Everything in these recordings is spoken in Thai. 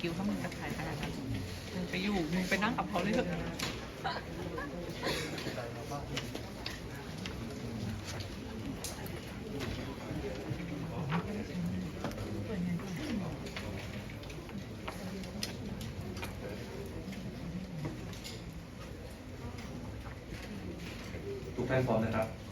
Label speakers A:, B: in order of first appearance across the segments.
A: กิวถ้ามึงจะขายขนาดนั้นมึงไปอยู่มึงไปนั่งกับเขาเลยเถอะ
B: ทุกท่านพร้อมนะครับ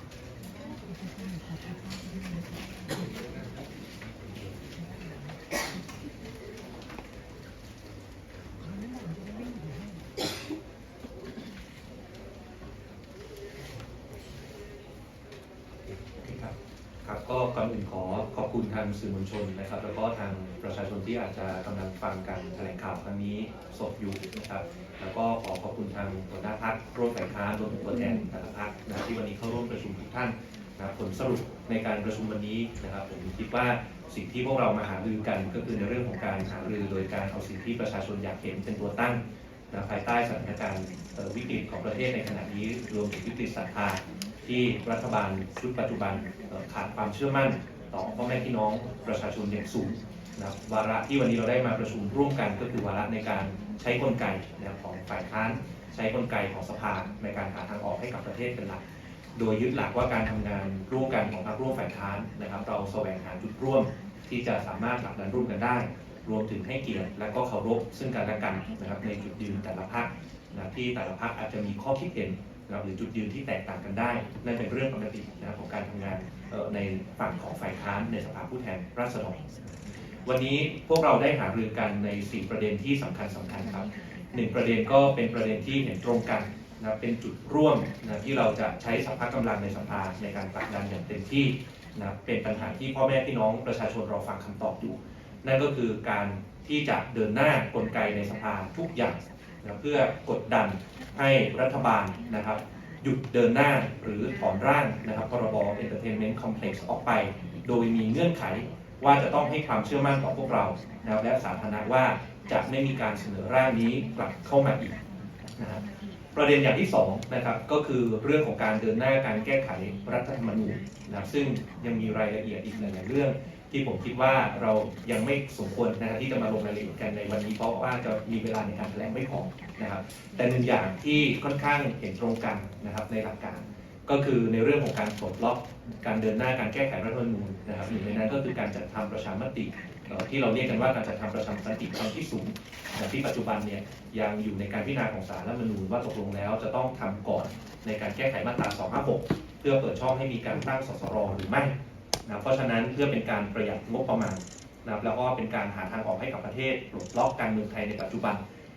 B: ก่อนอื่นขอขอบคุณทางสื่อมวลชนนะครับ แล้วก็ทางประชาชนที่อาจจะกำลังฟังการแถลงข่าวครั้งนี้สดอยู่นะครับ แล้วก็ขอขอบคุณทางหัวหน้าพักร่วมฝ่ายค้านรวมถึงตัวแทนแต่ละพักนะที่วันนี้เข้าร่วมประชุมทุกท่านนะครับผลสรุปในการประชุมวันนี้นะครับผมคิดว่าสิ่งที่พวกเรามาหารือกันก็คือในเรื่องของการหารือโดยการเอาสิ่งที่ประชาชนอยากเห็นเป็นตัวตั้งนะภายใต้สถานการณ์วิกฤตของประเทศในขณะนี้รวมถึงวิกฤตศรัทธา ที่รัฐบาลชุดปัจจุบันขาดความเชื่อมั่นต่อพ่อแม่พี่น้องประชาชนอย่างสูงนะครับวาระที่วันนี้เราได้มาประชุมร่วมกันก็คือวาระในการใช้กลไกนะครับของฝ่ายค้านใช้กลไกของสภาในการหาทางออกให้กับประเทศเป็นหลัก โดยยึดหลักว่าการทำงานร่วมกันของพรรคร่วมฝ่ายค้านนะครับ เราแสวงหาจุดร่วมที่จะสามารถผลักดันร่วมกันได้ รวมถึงให้เกียรติและก็เคารพซึ่งกันและกันนะครับในจุดยืนแต่ละพรรคนะที่แต่ละพรรคอาจจะมีข้อคิดเห็น หรือจุดยืนที่แตกต่างกันได้นั่นเป็นเรื่องปกตินะครับของการทำงานออในฝั่งของฝ่ายค้านในสภาผู้แทนราษฎรวันนี้พวกเราได้หารือกันใน 4 ประเด็นที่สำคัญสำคัญครับหนึ่งประเด็นก็เป็นประเด็นที่เห็นตรงกันนะเป็นจุดร่วมนะที่เราจะใช้สัพพะกำลังในสภาในการผลักดันอย่างเต็มที่นะเป็นปัญหาที่พ่อแม่พี่น้องประชาชนรอฟังคำตอบอยู่ นั่นก็คือการที่จะเดินหน้ากลไกในสภาทุกอย่าง นะเพื่อกดดันให้รัฐบาลนะครับหยุดเดินหน้าหรือถอนร่างนะครับพรบ Entertainment Complex ออกไป โดยมีเงื่อนไขว่าจะต้องให้ความเชื่อมั่นขอพวกเรานะครับและสาธารณะว่าจะไม่มีการเสนอร่างนี้กลับเข้ามาอีกนะครับประเด็นอย่างที่สองนะครับก็คือเรื่องของการเดินหน้าการแก้ไขรัฐธรรมนูญนะซึ่งยังมีรายละเอียดอีกหลายๆเรื่อง ที่ผมคิดว่าเรายังไม่สมควรนะครับที่จะมาลงรายละเอียดกันในวันนี้เพราะว่าจะมีเวลาในการแถลงไม่พอนะครับ แต่หนึ่งอย่างที่ค่อนข้างเห็นตรงกันนะครับในหลักการ ก็คือในเรื่องของการปลดล็อกการเดินหน้าการแก้ไขรัฐธรรมนูญนะครับหนึ่งในนั้นก็คือการจัดทำประชามติที่เราเรียกกันว่าการจัดทำประชามติครั้งที่สูงนะที่ปัจจุบันเนี่ยยังอยู่ในการพิจารณาของศาลรัฐธรรมนูญว่าตกลงแล้วจะต้องทำก่อนในการแก้ไขมาตรา 256 เพื่อเปิดช่องให้มีการตั้งสสรหรือไม่ นะเพราะฉะนั้นเพื่อเป็นการประหยัดงบประมาณนะครับแล้วก็เป็นการหาทางออกให้กับประเทศปลดล็อกการเมืองไทยในปัจจุบัน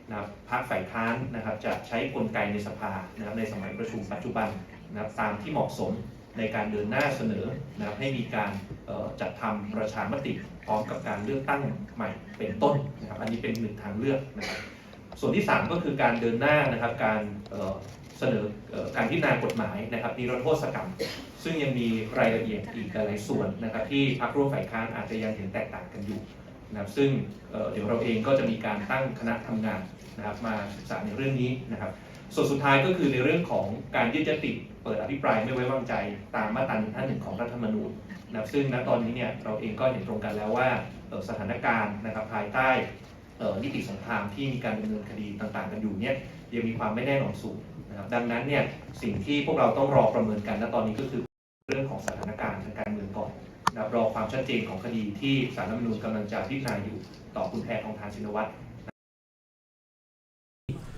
B: นะครับพรรคฝ่ายค้านนะครับจะใช้กลไกในสภานะครับในสมัยประชุมปัจจุบันนะครับตามที่เหมาะสมในการเดินหน้าเสนอนะครับให้มีการจัดทำประชามติพร้อมกับการเลือกตั้งใหม่เป็นต้นนะครับอันนี้เป็นหนึ่งทางเลือกนะครับส่วนที่ 3 ก็คือการเดินหน้านะครับการเสนอเอ่อการพิจารณากฎหมายนะครับนิรโทษกรรม ซึ่งยังมีรายละเอียดอีกหลายส่วนนะครับ ที่พรรคร่วมฝ่ายค้านอาจจะยังเห็นแตกต่างกันอยู่นะครับซึ่งเเดี๋ยวเราเองก็จะมีการตั้งคณะทำงานนะครับมาศึกษาในเรื่องนี้นะครับ ส่วนสุดท้ายก็คือในเรื่องของการยืดยติเปิดอภิปรายไม่ไว้วางใจตามมาตรา1 1ของรัฐธรรมนูญนะครับซึ่งณตอนนี้เนี่ยเราเองก็เห็นตรงกันแล้วว่าสถานการณ์นะครับภายใต้นิติสงครามที่มีการดำเนินคดีต่างๆ กันอยู่เนี่ยยังมีความไม่แน่นอนสูงนะครับดังนั้นเนี่ยสิ่งที่พวกเราต้องรอประเมินกันณตอนนี้ก็คือ เรื่องของสถานการณ์ทางการเมืองก่อนนะครับรอความชัดเจนของคดีที่สารรัฐธรรมนูญกำลังจะพิจารณาอยู่ต่อคุณแพทองทานชินวัตร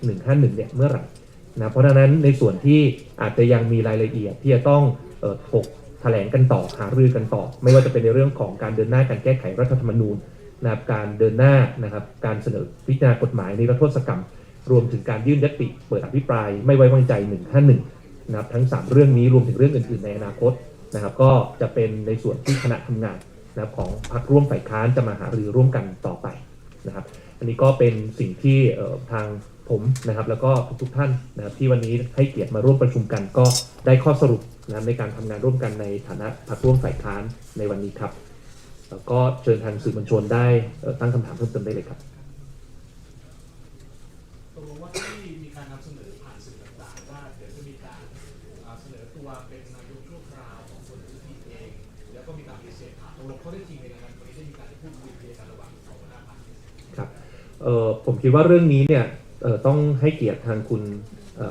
C: 151เนี่ยเมื่อไหร่นะเพราะฉะนั้นในส่วนที่อาจจะยังมีรายละเอียดที่จะต้องออถกแถลงกันต่อหารือกันต่อ ไม่ว่าจะเป็นในเรื่องของการเดินหน้าการแก้ไขรัฐธรรมนูญนะครับการเดินหน้านะครับการเสนอพิจารณากฎหมายในรัฐโทษกรรม รวมถึงการยื่นยติเปิดอภิปรายไม่ไว้วางใจ 151 นะครับทั้ง 3 เรื่องนี้รวมถึงเรื่องอื่นๆ ในอนาคตนะครับ ก็จะเป็นในส่วนที่คณะทำงานนะครับของพรรคร่วมฝ่ายค้านจะมาหารือร่วมกันต่อไปนะครับ อันนี้ก็เป็นสิ่งที่ทางผมนะครับ แล้วก็ทุกๆท่านนะครับที่วันนี้ให้เกียรติมาร่วมประชุมกัน ก็ได้ข้อสรุปนะครับในการทำงานร่วมกันในฐานะพรรคร่วมฝ่ายค้านในวันนี้ครับแล้วก็เชิญทางสื่อมวลชนได้ตั้งคำถามเพิ่มเติมได้เลยครับ
D: เออผมคิดว่า
B: เรื่องนี้เนี่ยเออต้องให้เกียรติทางคุณ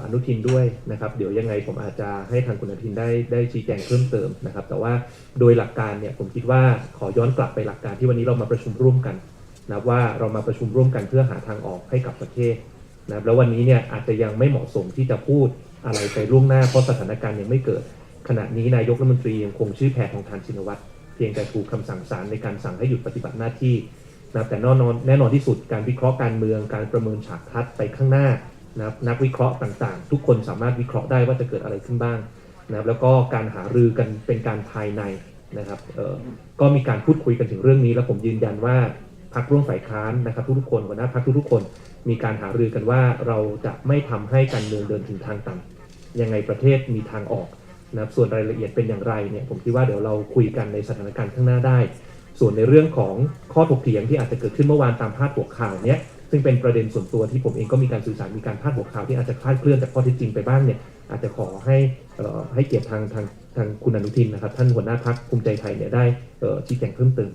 B: อนุทินด้วยนะครับ เดี๋ยวยังไงผมอาจจะให้ทางคุณอนุทินได้ได้ชี้แจงเพิ่มเติมนะครับ แต่ว่าโดยหลักการเนี่ยผมคิดว่าขอย้อนกลับไปหลักการที่วันนี้เรามาประชุมร่วมกันนะว่าเรามาประชุมร่วมกันเพื่อหาทางออกให้กับประเทศนะครับแล้ววันนี้เนี่ยอาจจะยังไม่เหมาะสมที่จะพูดอะไรไปล่วงหน้าเพราะสถานการณ์ยังไม่เกิด ขณะนี้นายกรัฐมนตรียังคงชื่อแพทองทานชินวัตรเพียงแต่ถูกคำสั่งศาลในการสั่งให้หยุดปฏิบัติหน้าที่ นะแต่แน่นอนแน่นอนที่สุดการวิเคราะห์การเมืองการประเมินฉากทัดไปข้างหน้านะครับนักวิเคราะห์ต่างๆ ทุกคนสามารถวิเคราะห์ได้ว่าจะเกิดอะไรขึ้นบ้างนะครับแล้วก็การหารือกันเป็นการภายในนะครับเออก็มีการพูดคุยกันถึงเรื่องนี้ แล้วผมยืนยันว่าพักร่วมฝ่ายค้านนะครับ ทุกๆคนหัวหน้าพักทุกๆคน มีการหารือกันว่าเราจะไม่ทำให้การเมืองเดินถึงทางตันยังไงประเทศมีทางออกนะครับส่วนรายละเอียดเป็นอย่างไรเนี่ยผมคิดว่าเดี๋ยวเราคุยกันในสถานการณ์ข้างหน้าได้ ส่วนในเรื่องของข้อถกเถียงที่อาจจะเกิดขึ้นเมื่อวานตามพาดหัวข่าวเนี้ยซึ่งเป็นประเด็นส่วนตัวที่ผมเองก็มีการสื่อสารมีการพาดหัวข่าวที่อาจจะคลาดเคลื่อนจากข้อเท็จจริงไปบ้างเนี่ยอาจจะขอให้ให้เกียรติทางทางทางคุณอนุทินนะครับ ท่านหัวหน้าพักภูมิใจไทยเนี่ยได้ชี้แจงเพิ่มเติม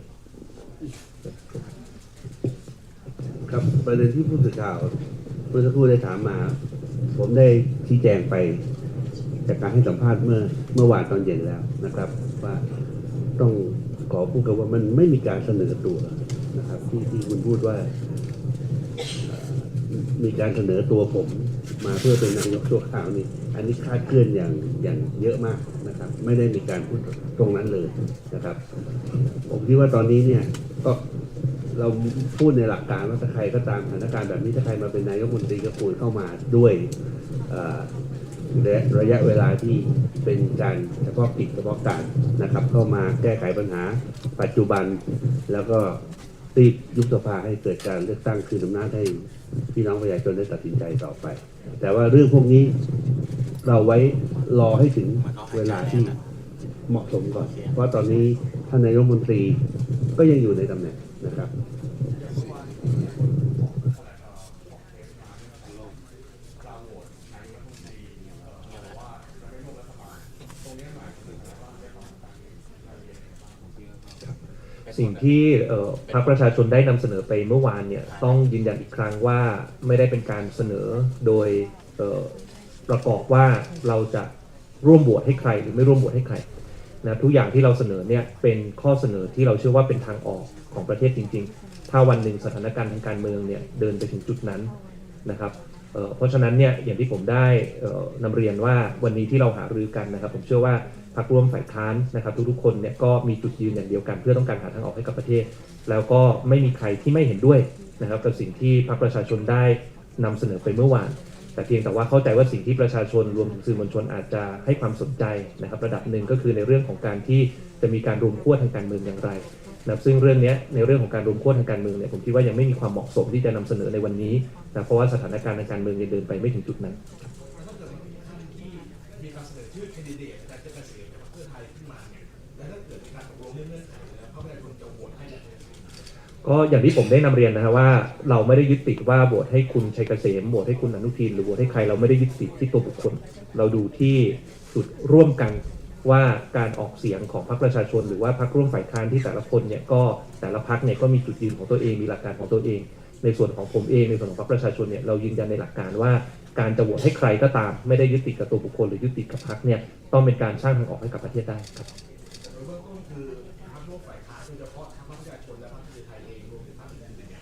E: ครับประเด็นที่ผู้สื่อข่าวเมื่อสักครู่ได้ถามมา ผมได้ชี้แจงไป จากการให้สัมภาษณ์เมื่อเมื่อวานตอนเย็นแล้วนะครับ ว่าต้อง ขอพูดกันว่ามันไม่มีการเสนอตัวนะครับ ที่ที่คุณพูดว่า มีการเสนอตัวผม มาเพื่อเป็นนายกชั่วคราวนี้อันนี้คาดเคลื่อนอย่างอย่างเยอะมากนะครับ ไม่ได้มีการพูดตรงนั้นเลยนะครับ ผมคิดว่าตอนนี้เนี่ยก็เราพูดในหลักการว่าถ้าใครก็ตามสถานการณ์แบบนี้ถ้าใครมาเป็นนายกมนตรีก็ควรเข้ามาด้วย เอ่อระระยะเวลาที่เป็นการเฉพาะกิจเฉพาะการนะครับ เข้ามาแก้ไขปัญหาปัจจุบัน แล้วก็รีบยุบสภาให้เกิดการเลือกตั้งคืนอำนาจให้พี่น้องประชาชนได้ตัดสินใจต่อไป แต่ว่าเรื่องพวกนี้เราไว้รอให้ถึงเวลาที่เหมาะสมก่อน เพราะตอนนี้ท่านนายกรัฐมนตรีก็ยังอยู่ในตำแหน่งนะครับ
B: สิ่งที่เอ่อพรรคประชาชนได้นำเสนอไปเมื่อวานเนี่ยต้องยืนยันอีกครั้งว่าไม่ได้เป็นการเสนอโดยเอ่อประกอบว่าเราจะร่วมบวชให้ใครหรือไม่ร่วมบวชให้ใครนะทุกอย่างที่เราเสนอเนี่ยเป็นข้อเสนอที่เราเชื่อว่าเป็นทางออกของประเทศจริง ๆ ถ้าวันหนึ่งสถานการณ์ทางการเมืองเนี่ยเดินไปถึงจุดนั้นนะครับ เพราะฉะนั้นเนี่ยอย่างที่ผมได้เอ่อนำเรียนว่าวันนี้ที่เราหารือกันนะครับ ผมเชื่อว่าพรรคร่วมฝ่ายค้านนะครับทุกๆคนเนี่ยก็มีจุดยืนอย่างเดียวกัน เพื่อต้องการหาทางออกให้กับประเทศ แล้วก็ไม่มีใครที่ไม่เห็นด้วยนะครับกับสิ่งที่พรรคประชาชนได้นำเสนอไปเมื่อวาน แต่เพียงแต่ว่าเข้าใจว่าสิ่งที่ประชาชนรวมถึงสื่อมวลชนอาจจะให้ความสนใจนะครับ ระดับหนึ่งก็คือในเรื่องของการที่จะมีการรวมขั้วทางการเมืองอย่างไรนะครับซึ่งเรื่องนี้ในเรื่องของการรวมขั้วทางการเมืองเนี่ยผมคิดว่ายังไม่มีความเหมาะสมที่จะนำเสนอในวันนี้ นะเพราะว่าสถานการณ์ทางการเมืองยังเดินไปไม่ถึงจุดนั้น
C: มีการเสนอชื่อแคนดิเดตอาจารย์เจษฎาเพื่อไทยขึ้นมาเนี่ยแล้วถ้าเกิดมีการตกลงเรื่องเงื่อนไขแล้วเขาไม่ได้คนจะโหวตให้
B: ก็อย่างที่ผมได้นำเรียนนะครับว่า เราไม่ได้ยึดติดว่าโหวตให้คุณชัยเกษมโหวตให้คุณอนุทินหรือโหวตให้ใครเราไม่ได้ยึดติดที่ตัวบุคคล เราดูที่จุดร่วมกันว่าการออกเสียงของพรรคประชาชน หรือว่าพรรคร่วมฝ่ายค้านที่แต่ละคนเนี่ยก็แต่ละพรรคเนี่ยก็มีจุดยืนของตัวเองมีหลักการของตัวเอง ในส่วนของผมเองในส่วนของพรรคประชาชนเนี่ยเรายืนยันในหลักการว่าการจะโหวตให้ใครก็ตาม ไม่ได้ยึดติดกับตัวบุคคลหรือยึดติดกับพรรคเนี่ยต้องเป็นการสร้างทางออกให้กับประเทศได้ครับ
C: โดยเบื้องต้นคือพรรคร่วมฝ่ายค้านโดยเฉพาะทั้งพรรคประชาชนและพรรคเพื่อไทยเองรวมถึงพรรคอื่นๆเนี่ย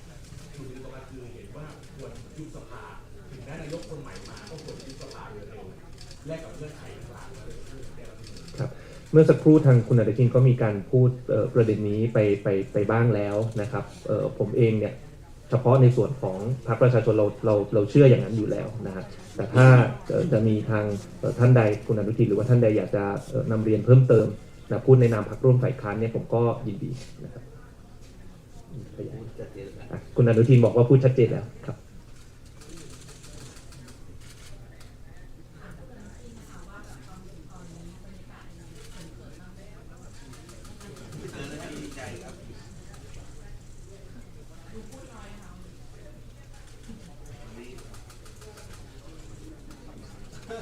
C: จุดยืนตรงนั้นคือเห็นว่าควรยุบสภาถึงแม้นายกคนใหม่มาก็ควรยุบสภาโดยเร็วแลกกับเงื่อนไขต่างๆแล้วเลยคือแก้รัฐธรรมนูญ
B: ครับเมื่อสักครู่ทางคุณอนุทินก็มีการพูดเอ่อประเด็นนี้ไปไปไปบ้างแล้วนะครับเอ่อผมเองเนี่ย เฉพาะในส่วนของพรรคประชาชนเราเราเราเชื่ออย่างนั้นอยู่แล้วนะฮะแต่ถ้าเอ่อจะมีทางเอ่อท่านใดคุณอนุทินหรือว่าท่านใดอยากจะเอ่อนำเรียนเพิ่มเติมนะพูดในนามพรรคร่วมฝ่ายค้านเนี่ยผมก็ยินดีนะครับอะคุณอนุทินบอกว่าพูดชัดเจนแล้วครับ
E: ค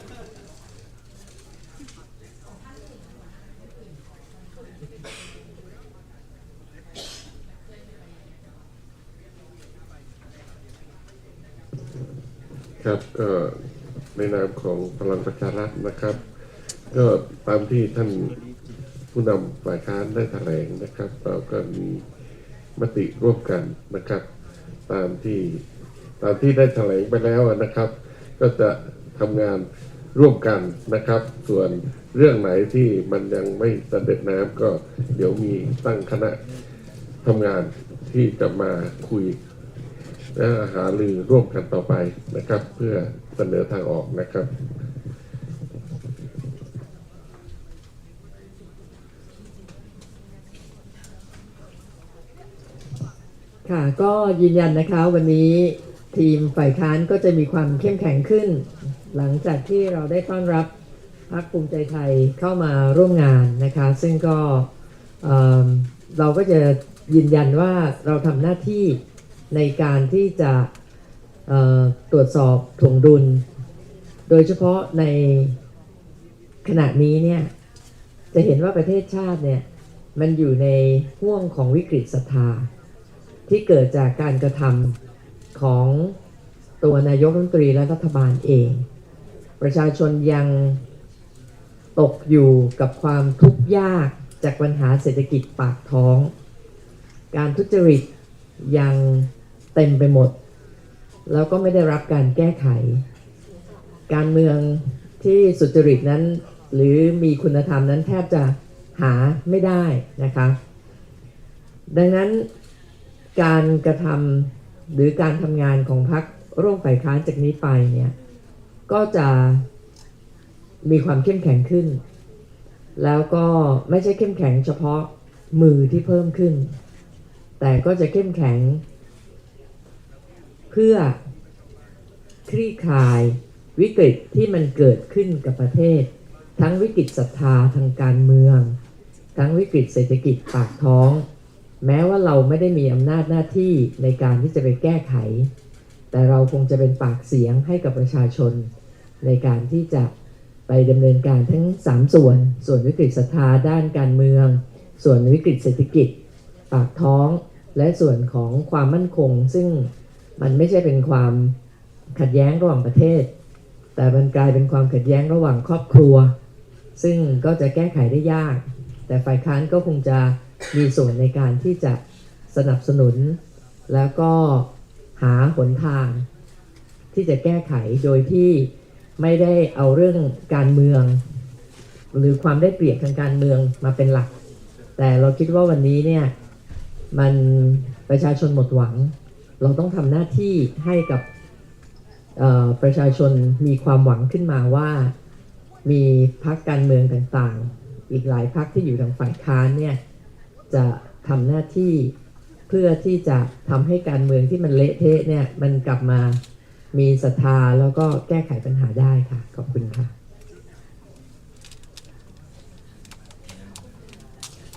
F: นะครับก็ในนามของพลังประชารัฐนะครับ ก็ตาม ที่ท่านผู้นำฝ่ายค้านได้แถลงนะครับ เราก็มีมติร่วมกันนะครับ ตามที่ตามที่ได้แถลงไปแล้วนะครับ ก็จะทำงานร่วมกันนะครับ ส่วนเรื่องไหนที่มันยังไม่สำเร็จน้ำก็เดี๋ยวมีตั้งคณะทำงานที่จะมาคุยและหารือร่วมกันต่อไปนะครับ เพื่อเสนอทางออกนะครับ
G: ค่ะก็ยืนยันนะคะวันนี้ทีมฝ่ายค้านก็จะมีความเข้มแข็งขึ้น หลังจากที่เราได้ต้อนรับพรรคภูมิใจไทยเข้ามาร่วมงานนะคะ ซึ่งก็เเราก็จะยืนยันว่าเราทำหน้าที่ในการที่จะตรวจสอบถ่วงดุล โดยเฉพาะในขณะนี้เนี่ยจะเห็นว่าประเทศชาติเนี่ยมันอยู่ในห่วงของวิกฤตศรัทธา ที่เกิดจากการกระทำของตัวนายกรัฐมนตรีและรัฐบาลเอง ประชาชนยังตกอยู่กับความทุกข์ยากจากปัญหาเศรษฐกิจปากท้อง การทุจริตยังเต็มไปหมด แล้วก็ไม่ได้รับการแก้ไข การเมืองที่สุจริตนั้น หรือมีคุณธรรมนั้นแทบจะหาไม่ได้นะคะ ดังนั้น การกระทำหรือการทำงานของพรรคร่วมฝ่ายค้านจากนี้ไปเนี่ยก็จะมีความเข้มแข็งขึ้น แล้วก็ไม่ใช่เข้มแข็งเฉพาะมือที่เพิ่มขึ้น แต่ก็จะเข้มแข็ง เพื่อคลี่คลายวิกฤตที่มันเกิดขึ้นกับประเทศ ทั้งวิกฤตศรัทธาทางการเมือง ทั้งวิกฤตเศรษฐกิจปากท้อง แม้ว่าเราไม่ได้มีอำนาจหน้าที่ในการที่จะไปแก้ไข แต่เราคงจะเป็นปากเสียงให้กับประชาชน ในการที่จะไปดำเนินการทั้ง 3 ส่วน ส่วนวิกฤตศรัทธาด้านการเมือง ส่วนวิกฤตเศรษฐกิจ ปากท้อง และส่วนของความมั่นคง ซึ่งมันไม่ใช่เป็นความขัดแย้งระหว่างประเทศ แต่มันกลายเป็นความขัดแย้งระหว่างครอบครัว ซึ่งก็จะแก้ไขได้ยาก แต่ฝ่ายค้านก็คงจะ มีส่วนในการที่จะสนับสนุน แล้วก็หาหนทาง ที่จะแก้ไขโดยที่ไม่ได้เอาเรื่องการเมือง หรือความได้เปรียบทางการเมืองมาเป็นหลัก แต่เราคิดว่าวันนี้เนี่ยมันประชาชนหมดหวัง เราต้องทำหน้าที่ให้กับประชาชนมีความหวังขึ้นมาว่า มีพรรคการเมืองต่างๆ อีกหลายพรรคที่อยู่ทางฝ่ายค้านเนี่ย จะทำหน้าที่เพื่อที่จะทำให้การเมืองที่มันเละเทะเนี่ยมันกลับมามีศรัทธาแล้วก็แก้ไขปัญหาได้ค่ะ ขอบคุณค่ะ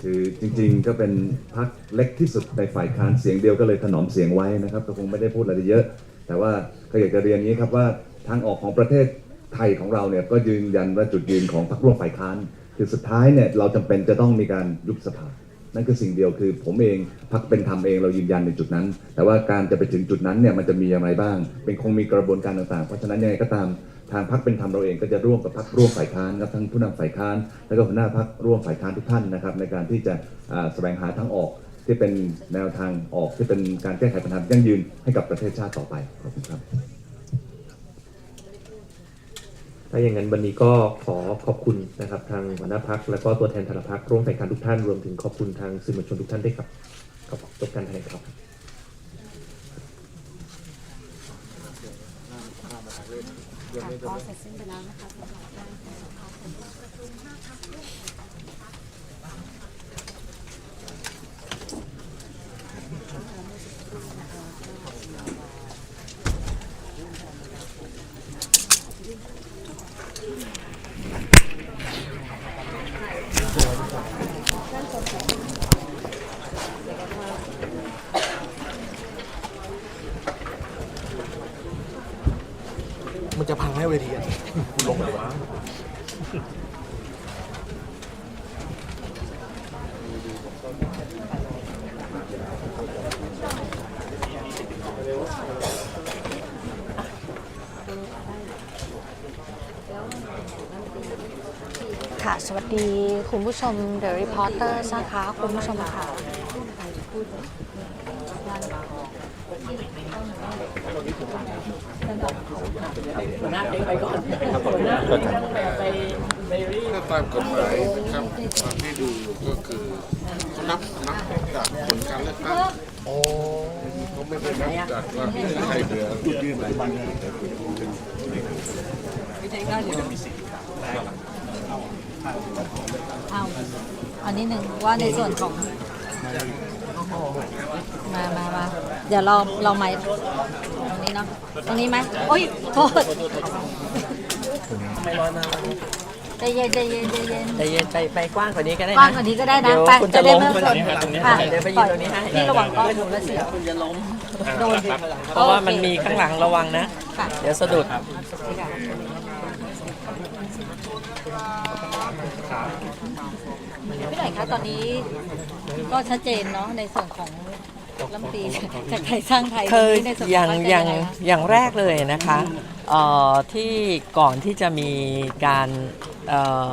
H: คือจริงๆก็เป็นพักเล็กที่สุดในฝ่ายค้านเสียงเดียวก็เลยถนอมเสียงไว้นะครับก็คงไม่ได้พูดอะไรเยอะ แต่ว่าก็อยากจะเรียนนี้ครับว่าทางออกของประเทศไทยของเราเนี่ยก็ยืนยันว่าจุดยืนของพรรคร่วมฝ่ายค้านคือสุดท้ายเนี่ยเราจำเป็นจะต้องมีการยุบสภา นั่นคือสิ่งเดียวคือผมเองพักเป็นธรรมเองเรายืนยันในจุดนั้น แต่ว่าการจะไปถึงจุดนั้นเนี่ยมันจะมีอย่างไรบ้าง เป็นคงมีกระบวนการต่างๆ เพราะฉะนั้นยังไงก็ตามทางพักเป็นธรรมเราเองก็จะร่วมกับพักร่วมฝ่ายค้านครับทั้งผู้นำฝ่ายค้าน แล้วก็หัวหน้าพักร่วมฝ่ายค้านทุกท่านนะครับในการที่จะแสวงหาทางออกที่เป็นแนวทางออกที่เป็นการแก้ไขปัญหายั่งยืนให้กับประเทศชาติต่อไปขอบคุณครับ
B: ถ้าอย่างนั้นวันนี้ก็ขอขอบคุณนะครับทางหัวหน้าพักและก็ตัวแทนแต่ละพักร่วมฝ่การทุกท่านรวมถึงขอบคุณทางสื่อมวลชนทุกท่านด้วยครับขอบจบการแถลงข่าว
I: ก็เสร็จสิ้นไปแล้วนะคะัน
J: จะพังให้เวทีอ่ลงเลยวะ
K: ค่ะ สวัสดีคุณผู้ชม The Reporter นะคะ คุณผู้ชมค่ะ
F: ถ้าตามกฎหมายครับตามที่ดูก็คือเขานับนับจากผลการเลือกตั้งเขาไม่ได้นับจากว่าใครเหลือจุดยืนหลายวัน
K: เอาอันนี้หนึ่งว่าในส่วนของ มามามาเดี๋ยวเราเราไม้ตรง นี้เนาะ ตรงนี้ไหมโอ้ยโทษ
G: ไม่ร้อนมาก
K: ใจเย็นใจเย็นใจเย็น
G: ใจเย็นไปไปกว้างกว่านี้ก็ได้
K: กว้าง
G: นะ
K: กว่านี้ก็ได้นะ
G: เดี๋ยว
K: ไป
G: คุณจะ
K: ได้
G: ล้ม
K: ไม่
G: ไป
K: เกิน
G: ตรงนี้
K: อะ
G: เดี๋ยวไปยืนตรงนี้ให้
K: นี่ระหว่างกล้องผมและเสีย
G: คุณจะล้ม
K: โดน
G: เพราะว่ามันมีข้างหลังระวังนะ
K: ค่ะ
G: เดี๋ยวสะดุด
K: พี่หน่อยคะตอนนี้ก็ชัดเจนเนาะในส่วนของ รัฐมนตรีจากไทยสร้างไทย
G: คือ
K: ในส่วน
G: อย่าง
K: พรรค
G: อย่าง
K: จะไคะ
G: อย่างแรกเลยนะคะเอ่อที่ก่อนที่จะมีการเอ่อ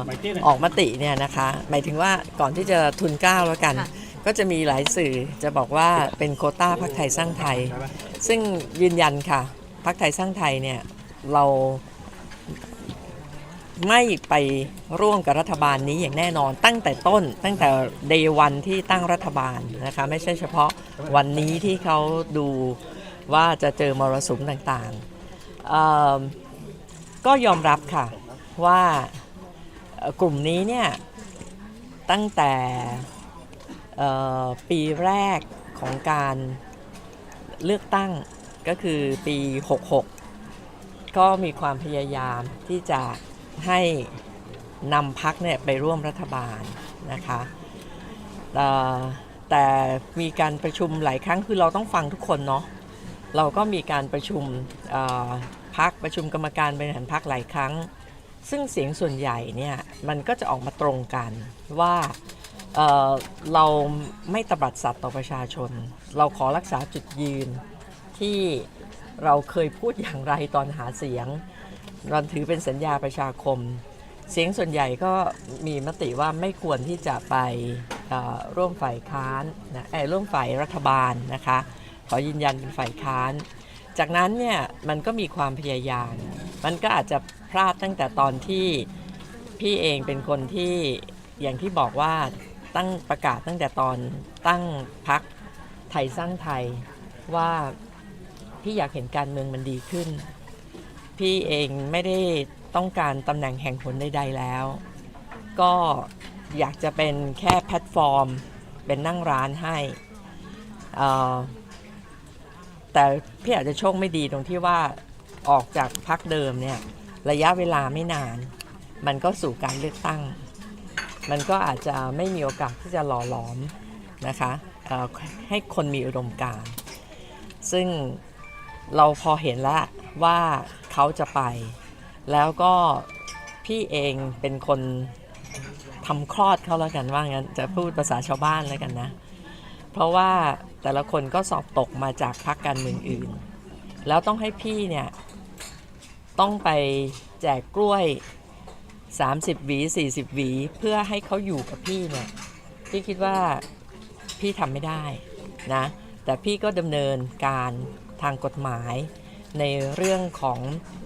G: ออกมติเนี่ยนะคะหมายถึงว่าก่อนที่จะทุนเกล้าแล้วกัน ก็จะมีหลายสื่อจะบอกว่าเป็นโควต้าพรรคไทยสร้างไทย ซึ่งยืนยันค่ะพรรคไทยสร้างไทยเนี่ยเรา ไม่ไปร่วมกับรัฐบาลนี้อย่างแน่นอน ตั้งแต่ต้นตั้งแต่เดวันที่ตั้งรัฐบาลนะคะไม่ใช่เฉพาะวันนี้ที่เขาดูว่าจะเจอมรสุมต่างๆ ก็ยอมรับค่ะว่ากลุ่มนี้เนี่ยตั้งแต่ปีแรกของการเลือกตั้งก็คือปี 66 ก็มีความพยายามที่จะ ให้นำพักเนี่ยไปร่วมรัฐบาลนะคะแต่มีการประชุมหลายครั้งคือเราต้องฟังทุกคนเนาะเราก็มีการประชุมพักประชุมกรรมการบริหารพักหลายครั้ง ซึ่งเสียงส่วนใหญ่เนี่ยมันก็จะออกมาตรงกันว่าเเราไม่ตบัดสัตว์ต่อประชาชน เราขอรักษาจุดยืนที่เราเคยพูดอย่างไรตอนหาเสียง เราถือเป็นสัญญาประชาคม เสียงส่วนใหญ่ก็มีมติว่าไม่ควรที่จะไปร่วมฝ่ายค้านนะเอ่ร่วมฝ่ายรัฐบาลนะคะ ขอยืนยันเป็นฝ่ายค้าน จากนั้นเนี่ยมันก็มีความพยายาม มันก็อาจจะพลาดตั้งแต่ตอนที่พี่เองเป็นคนที่อย่างที่บอกว่าตั้งประกาศตั้งแต่ตอนตั้งพักไทยสร้างไทยว่าพี่อยากเห็นการเมืองมันดีขึ้น พี่เองไม่ได้ต้องการตำแหน่งแห่งหนใด ๆ แล้ว ก็อยากจะเป็นแค่แพลตฟอร์ม เป็นนั่งร้านให้แต่พี่อาจจะโชคไม่ดีตรงที่ว่าออกจากพักเดิมเนี่ยระยะเวลาไม่นาน มันก็สู่การเลือกตั้ง มันก็อาจจะไม่มีโอกาสที่จะหล่อหลอมนะคะให้คนมีอุดมการณ์ซึ่งเราพอเห็นแล้วว่า เขาจะไป แล้วก็พี่เองเป็นคนทำคลอดเขาแล้วกันว่างั้นจะพูดภาษาชาวบ้านแล้วกันนะ เพราะว่าแต่ละคนก็สอบตกมาจากพรรคการเมืองอื่น แล้วต้องให้พี่เนี่ย ต้องไปแจกกล้วย 30หวี40หวีเพื่อให้เขาอยู่กับพี่เนี่ยพี่คิดว่าพี่ทำไม่ได้นะ แต่พี่ก็ดำเนินการทางกฎหมาย ในเรื่องของ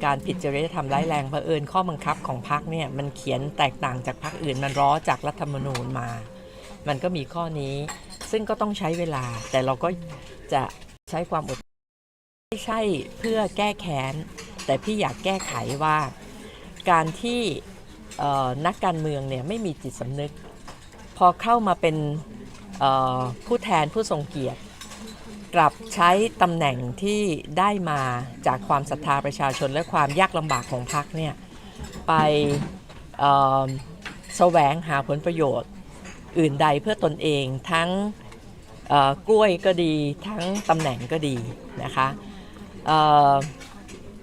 G: การผิดจริยธรรมร้ายแรงเผอิญข้อบังคับของพรรคเนี่ยมันเขียนแตกต่างจากพรรคอื่น มันร้อจากรัฐธรรมนูญมา มันก็มีข้อนี้ ซึ่งก็ต้องใช้เวลา แต่เราก็จะใช้ความอดทนไม่ใช่เพื่อแก้แค้น แต่พี่อยากแก้ไขว่า การที่นักการเมืองเนี่ยไม่มีจิตสำนึก พอเข้ามาเป็นผู้แทนผู้ทรงเกียรติ กลับใช้ตำแหน่งที่ได้มาจากความศรัทธาประชาชนและความยากลำบากของพรรคเนี่ยไปแสวงหาผลประโยชน์อื่นใดเพื่อตนเองทั้งกล้วยก็ดีทั้งตำแหน่งก็ดีนะคะ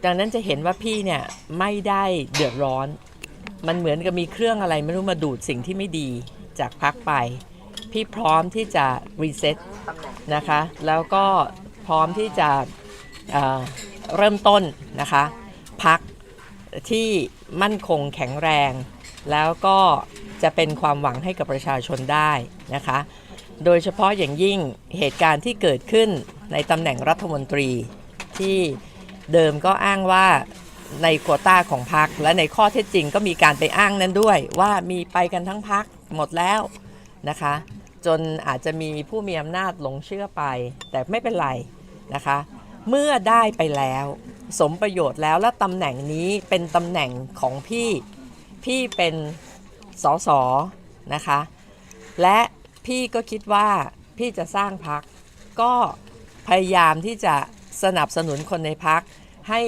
G: ดังนั้นจะเห็นว่าพี่เนี่ยไม่ได้เดือดร้อน มันเหมือนกับมีเครื่องอะไรไม่รู้มาดูดสิ่งที่ไม่ดีจากพรรคไป พี่พร้อมที่จะรีเซ็ต นะคะ แล้วก็พร้อมที่จะเเริ่มต้นนะคะพักที่มั่นคงแข็งแรง แล้วก็จะเป็นความหวังให้กับประชาชนได้นะคะ โดยเฉพาะอย่างยิ่งเหตุการณ์ที่เกิดขึ้นในตำแหน่งรัฐมนตรีที่เดิมก็อ้างว่าในโควต้าของพรรคและในข้อเท็จจริงก็มีการไปอ้างนั้นด้วย ว่ามีไปกันทั้งพรรคหมดแล้วนะคะ จนอาจจะมีผู้มีอำนาจหลงเชื่อไป แต่ไม่เป็นไรนะคะ เมื่อได้ไปแล้ว สมประโยชน์แล้วและตำแหน่งนี้เป็นตำแหน่งของพี่ พี่เป็นสสนะคะ และพี่ก็คิดว่าพี่จะสร้างพัก ก็พยายามที่จะสนับสนุนคนในพักให้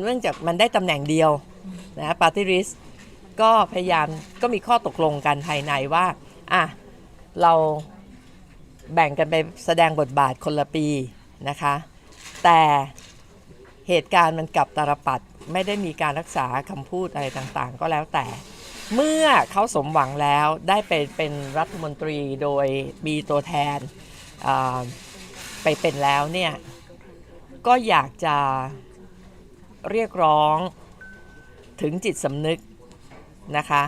G: เนื่องจากมันได้ตำแหน่งเดียวนะปาร์ตี้ริสก็พยายามก็มีข้อตกลงกันภายในว่าอะ เราแบ่งกันไปแสดงบทบาทคนละปีนะคะ แต่เหตุการณ์มันกลับตาลปัดไม่ได้มีการรักษาคำพูดอะไรต่างๆ ก็แล้วแต่ เมื่อเขาสมหวังแล้วได้ไปเป็นรัฐมนตรีโดยมีตัวแทนไปเป็นแล้วเนี่ยก็อยากจะเรียกร้องถึงจิตสำนึกนะคะ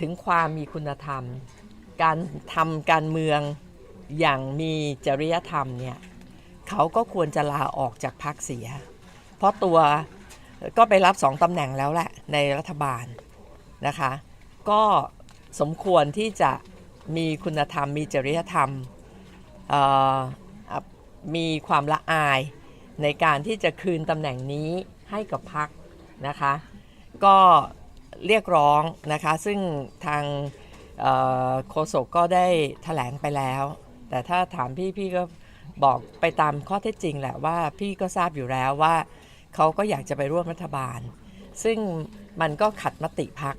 G: ถึงความมีคุณธรรม การทำการเมืองอย่างมีจริยธรรมเนี่ยเขาก็ควรจะลาออกจากพรรคเสีย เพราะตัวก็ไปรับสองตำแหน่งแล้วแหละในรัฐบาลนะคะ ก็สมควรที่จะมีคุณธรรมมีจริยธรรมมีความละอายในการที่จะคืนตำแหน่งนี้ให้กับพรรคนะคะ ก็เรียกร้องนะคะ ซึ่งทาง โฆษกก็ได้แถลงไปแล้ว แต่ถ้าถามพี่พี่ก็บอกไปตามข้อเท็จจริงแหละว่าพี่ก็ทราบอยู่แล้วว่าเขาก็อยากจะไปร่วมรัฐบาล ซึ่งมันก็ขัดมติพัก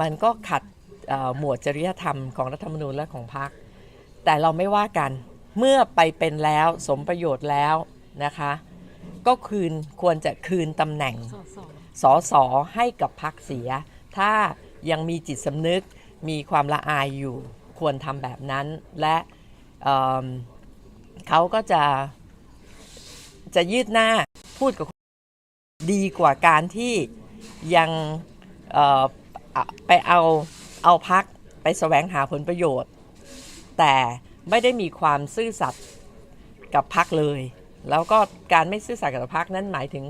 G: มันก็ขัดเอ่อหมวดจริยธรรมของรัฐธรรมนูญและของพรรคแต่เราไม่ว่ากันเมื่อไปเป็นแล้วสมประโยชน์แล้วนะคะ ก็คืนควรจะคืนตำแหน่งสอสอให้กับพรรคเสีย ถ้ายังมีจิตสำนึก มีความละอายอยู่ควรทำแบบนั้น และเเขาก็จะจะยืดหน้าพูดกับคนดีกว่าการที่ยังไปเอาเอาพักไปแสวงหาผลประโยชน์ แต่ไม่ได้มีความซื่อสัตย์กับพักเลย แล้วก็การไม่ซื่อสัตย์กับพักนั้นหมายถึง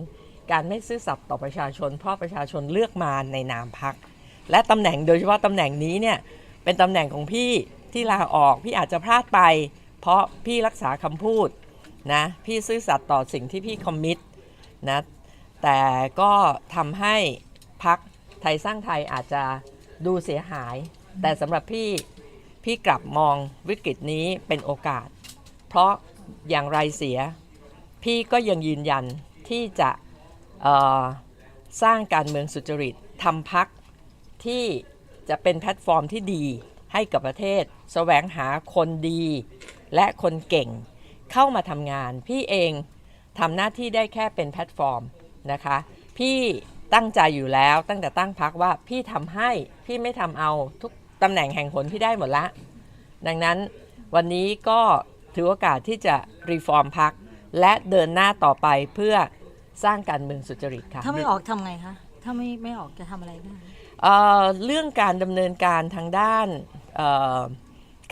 G: การไม่ซื่อสัตย์ต่อประชาชน เพราะประชาชนเลือกมาในนามพัก และตำแหน่งโดยเฉพาะตำแหน่งนี้เนี่ยเป็นตำแหน่งของพี่ที่ลาออกพี่อาจจะพลาดไป เพราะพี่รักษาคำพูดนะพี่ซื่อสัตย์ต่อสิ่งที่พี่คอมมิตนะแต่ก็ทำให้พักไทยสร้างไทยอาจจะดูเสียหาย แต่สำหรับพี่พี่กลับมองวิกฤตนี้เป็นโอกาส เพราะอย่างไรเสีย พี่ก็ยังยืนยันที่จะสร้างการเมืองสุจริตทำพัก ที่จะเป็นแพลตฟอร์มที่ดีให้กับประเทศ แสวงหาคนดี และคนเก่ง เข้ามาทำงาน พี่เองทำหน้าที่ได้แค่เป็นแพลตฟอร์มนะคะ พี่ตั้งใจอยู่แล้วตั้งแต่ตั้งพักว่าพี่ทำให้พี่ไม่ทำเอาทุกตำแหน่งแห่งหนพี่ได้หมดละ ดังนั้นวันนี้ก็ถือโอกาสที่จะรีฟอร์มพักและเดินหน้าต่อไปเพื่อสร้างการเมืองสุจริตค่ะ
K: ถ้าไม่ออกทำไงคะ ถ้าไม่ไม่ออกจะทำอะไรบ้
G: เอ่อเรื่องการดำเนินการทางด้านเอ่อ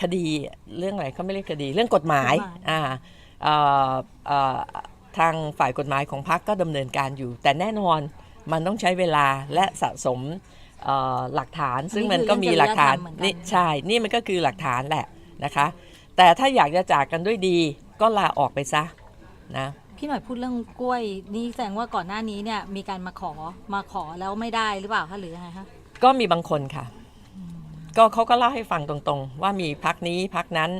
G: คดีเรื่องอะไรเขาไม่เรียกคดีเรื่องกฎหมายอ่าเอ่อเอ่อทางฝ่ายกฎหมายของพรรคก็ดำเนินการอยู่ แต่แน่นอนมันต้องใช้เวลาและสะสมเอ่อหลักฐาน ซึ่งมันก็มีหลักฐานนี่ใช่นี่มันก็คือหลักฐานแหละนะคะ แต่ถ้าอยากจะจากกันด้วยดีก็ลาออกไปซะนะ
K: พี่หน่อยพูดเรื่องกล้วยนี่แสดงว่าก่อนหน้านี้เนี่ยมีการมาขอมาขอแล้วไม่ได้หรือเปล่าคะหรือยังไงคะ
G: ก็มีบางคนค่ะ ก็เขาก็เล่าให้ฟังตรงๆ ว่ามีพักนี้พักนั้น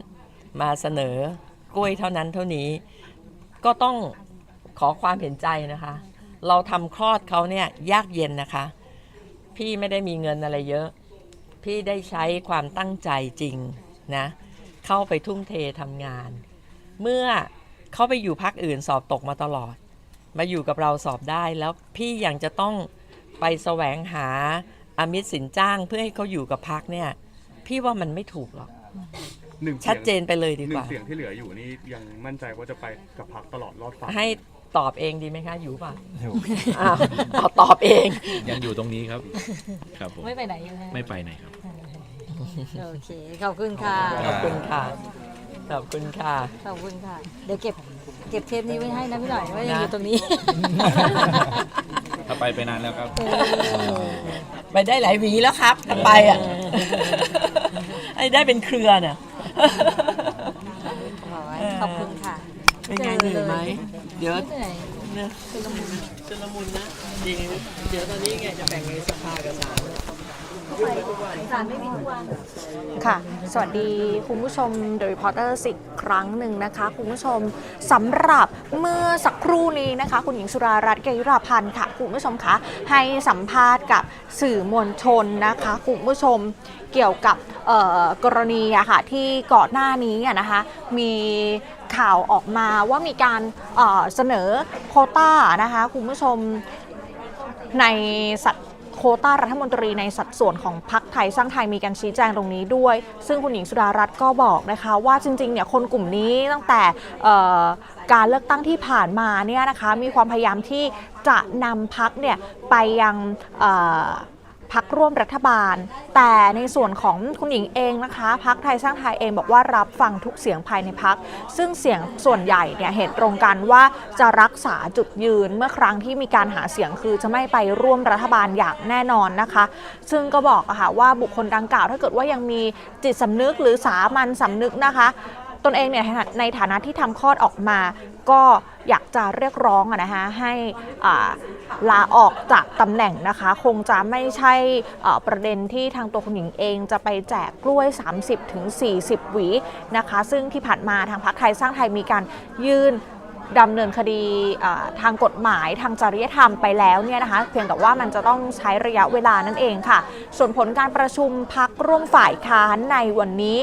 G: มาเสนอกล้วยเท่านั้นเท่านี้ ก็ต้องขอความเห็นใจนะคะ เราทำคลอดเขาเนี่ยยากเย็นนะคะ พี่ไม่ได้มีเงินอะไรเยอะ พี่ได้ใช้ความตั้งใจจริงนะ เข้าไปทุ่มเททำงาน เมื่อเขาไปอยู่พักอื่นสอบตกมาตลอด มาอยู่กับเราสอบได้แล้วพี่ยังจะต้องไปแสวงหา อามิตรสินจ้างเพื่อให้เขาอยู่กับพักเนี่ย พี่ว่ามันไม่ถูกหรอก
L: หนึ่งสียง
G: ชัดเจนไปเลยดี
L: ห
G: ก
L: นึ่
G: ว่า
L: งเสียงที่เหลืออยู่นี่ยังมั่นใจว่าจะไปกับพักตลอดรอดฝั่ง
G: ให้ตอบเองดีไหมคะ อยู่ป่ะอ้าวเอาตอบเอง
L: ยังอยู่ตรงนี้ครับ ครับผม
K: ไม่ไปไหนอยู่ไหม
L: ไม่ไปไหนครับ
K: โอเค ขอบคุณค่ะ
G: ขอบคุณค่ะ ขอบคุณค่ะ
K: ขอบคุณค่ะ เดี๋ยวเก็บเก็บเทปนี้ไว้ให้นะพี่หน่อยว่ายังอยู่ตรงนี้
L: ถ้าไปไปนานแล้วครับ
G: ไปได้หลายหวีแล้วครับถ้าไปอะไอ้ได้เป็นเครือน่ะ
K: ขอบคุณค่ะ
G: เป็นไงเหนื่อยไหมเดี๋ยว
K: เหนื่อย
G: เนี่ยชุลมุนชุลมุนนะจริงเดี๋ยวตอนนี้ไงจะแบ่งในสภากับศาล
K: สารไม่มีทุกวัน
M: ค่ะ สวัสดีคุณผู้ชม The Reporter อีกครั้งหนึ่งนะคะ คุณผู้ชมสำหรับเมื่อสักครู่นี้นะคะ คุณหญิงสุดารัตน์เกยุราพันธ์ค่ะ คุณผู้ชมคะให้สัมภาษณ์กับสื่อมวลชนนะคะ คุณผู้ชมเกี่ยวกับกรณีอะค่ะที่ก่อนหน้านี้นะคะมีข่าวออกมาว่ามีการเอ่อเสนอโคต้านะคะ คุณผู้ชมในสัด โคต้ารัฐมนตรีในสัดส่วนของพรรคไทยสร้างไทยมีการชี้แจงตรงนี้ด้วย ซึ่งคุณหญิงสุดารัตน์ก็บอกนะคะว่าจริงๆเนี่ยคนกลุ่มนี้ตั้งแต่การเลือกตั้งที่ผ่านมาเนี่ยนะคะมีความพยายามที่จะนำพักเนี่ยไปยัง พักร่วมรัฐบาล แต่ในส่วนของคุณหญิงเองนะคะพักไทยสร้างไทยเองบอกว่ารับฟังทุกเสียงภายในพัก ซึ่งเสียงส่วนใหญ่เนี่ยเห็นตรงกันว่าจะรักษาจุดยืนเมื่อครั้งที่มีการหาเสียงคือจะไม่ไปร่วมรัฐบาลอย่างแน่นอนนะคะ ซึ่งก็บอกอะค่ะว่าบุคคลดังกล่าวถ้าเกิดว่ายังมีจิตสำนึกหรือสามัญสำนึกนะคะ ตนเองเนี่ยในฐานะที่ทำคลอดออกมา ก็อยากจะเรียกร้องนะคะให้ลาออกจากตำแหน่งนะคะ คงจะไม่ใช่ประเด็นที่ทางตัวคุณหญิงเองจะไปแจกกล้วย 30-40ถึงหวีนะคะ ซึ่งที่ผ่านมาทางพรรคไทยสร้างไทยมีการยื่นดำเนินคดีทางกฎหมายทางจริยธรรมไปแล้วเนี่ยนะคะ เพียงแต่ว่ามันจะต้องใช้ระยะเวลานั่นเองค่ะ ส่วนผลการประชุมพักร่วมฝ่ายค้านในวันนี้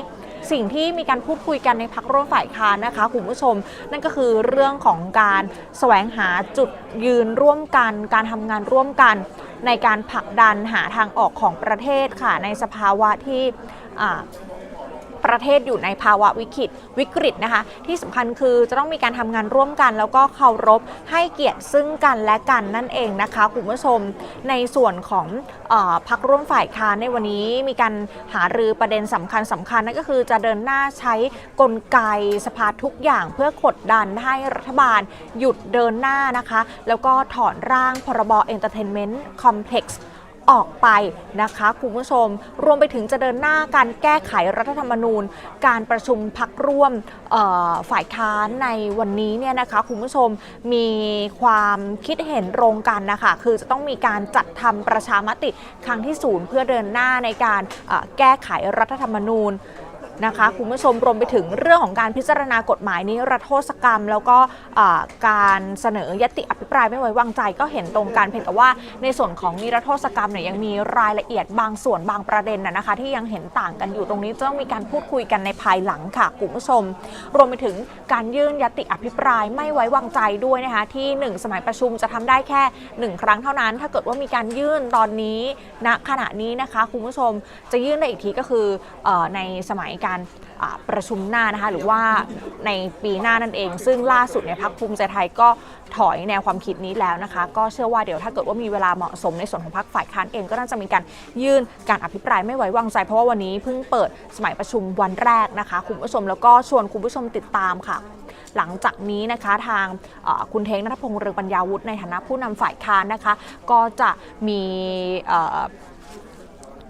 M: สิ่งที่มีการพูดคุยกันในพักร่วมฝ่ายค้านนะคะคุณผู้ชม นั่นก็คือเรื่องของการแสวงหาจุดยืนร่วมกัน การทำงานร่วมกันในการผลักดันหาทางออกของประเทศค่ะในสภาวะที่ ประเทศอยู่ในภาวะวิกฤตวิกฤตนะคะ ที่สำคัญคือจะต้องมีการทำงานร่วมกัน แล้วก็เคารพให้เกียรติซึ่งกันและกันนั่นเองนะคะคุณผู้ชมในส่วนของออพักร่วมฝ่ายค้านในวันนี้มีการหารือประเด็นสำคัญสำคัญนั่นก็คือจะเดินหน้าใช้กลไกสภาทุกอย่างเพื่อกดดันให้รัฐบาลหยุดเดินหน้านะคะ แล้วก็ถอนร่างพรบ Entertainment Complex ออกซ์ ออกไปนะคะคุณผู้ชม รวมไปถึงจะเดินหน้าการแก้ไขรัฐธรรมนูญ การประชุมพักร่วมฝ่ายค้านในวันนี้เนี่ยนะคะคุณผู้ชมมีความคิดเห็นตรงกันนะคะคือจะต้องมีการจัดทำประชามติครั้งที่ศูนย์เพื่อเดินหน้าในการแก้ไขรัฐธรรมนูญ นะคะคุณผู้ชมรวมไปถึงเรื่องของการพิจารณากฎหมายนี้รัฐโทษกรรม แล้วก็การเสนอยติอภิปรายไม่ไว้วางใจก็เห็นตรงกันเพียงแต่ว่าในส่วนของนิรโทษกรรมเนี่ยยังมีรายละเอียดบางส่วนบางประเด็นนะคะ ที่ยังเห็นต่างกันอยู่ตรงนี้ต้องมีการพูดคุยกันในภายหลังค่ะคุณผู้ชม รวมไปถึงการยื่นยติอภิปรายไม่ไว้วางใจด้วยนะคะที่หนึ่งสมัยประชุมจะทำได้แค่หนึ่งครั้งเท่านั้น ถ้าเกิดว่ามีการยื่นตอนนี้ณขณะนี้นะคะคุณผู้ชมจะยื่นได้อีกทีก็คือออในสมัยการประชุมหน้านะคะหรือว่าในปีหน้านั่นเอง ซึ่งล่าสุดเนี่ยพักภูมิใจไทยก็ถอยแนวความคิดนี้แล้วนะคะ ก็เชื่อว่าเดี๋ยวถ้าเกิดว่ามีเวลาเหมาะสมในส่วนของพักฝ่ายค้านเองก็น่าจะมีการยื่นการอภิปรายไม่ไว้วางใจ เพราะว่าวันนี้เพิ่งเปิดสมัยประชุมวันแรกนะคะคุณผู้ชมแล้วก็ชวนคุณผู้ชมติดตามค่ะหลังจากนี้นะคะทางคุณเทงนัทพงษ์เรืองปัญญาวุฒิในฐานะผู้นำฝ่ายค้านนะคะ ก็จะมี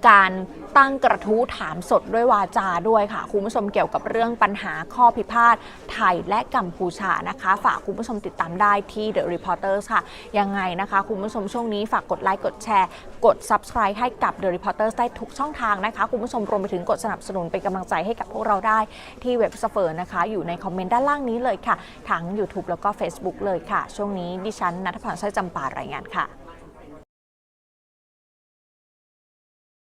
M: การ ตั้งกระทู้ถามสดด้วยวาจาด้วยค่ะ คุณผู้ชมเกี่ยวกับเรื่องปัญหาข้อพิพาทไทยและกัมพูชานะคะ ฝากคุณผู้ชมติดตามได้ที่ The Reporters ค่ะ ยังไงนะคะ คุณผู้ชมช่วงนี้ฝากกดไลค์กดแชร์ กด Subscribe ให้กับ The Reporters ได้ทุกช่องทางนะคะ คุณผู้ชมรวมไปถึงกดสนับสนุนเป็นกำลังใจให้กับพวกเราได้ที่เว็บสเฟอร์นะคะ อยู่ในคอมเมนต์ด้านล่างนี้เลยค่ะทั้ง YouTube แล้วก็ Facebook เลยค่ะ ช่วงนี้ดิฉันนัทพรสร้อยจำปารายงานค่ะ